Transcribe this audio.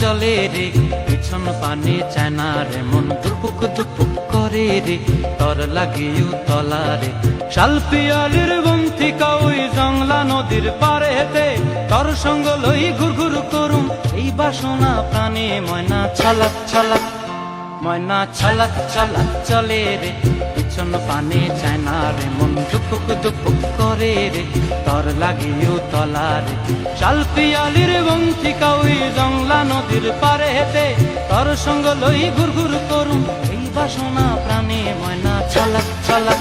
চলে রে। পিছন পানে চায় না রে, মন দুপুক দুপুক করে রে। তর লাগিও তলা রে। শাল পিয়ালির ওই জংলা নদীর পারে হেতে তর সঙ্গ লই ঘুর ঘুর করুম। এই বাসনা প্রাণে ময়না ছলাক ছলাক ময়না ছলাক ছলাক চলে রে। পিছন পানে চায় না রে, মন দুপুক দুপুক করে রে, তর লাগিও তলা রে। চাল পিয়ালির বন্থিকা ওই জংলা নদীর পারে হেতে তর সঙ্গ লই ঘুর ঘুর করুম, এই বাসনা প্রাণে ময়না ছলাক ছলাক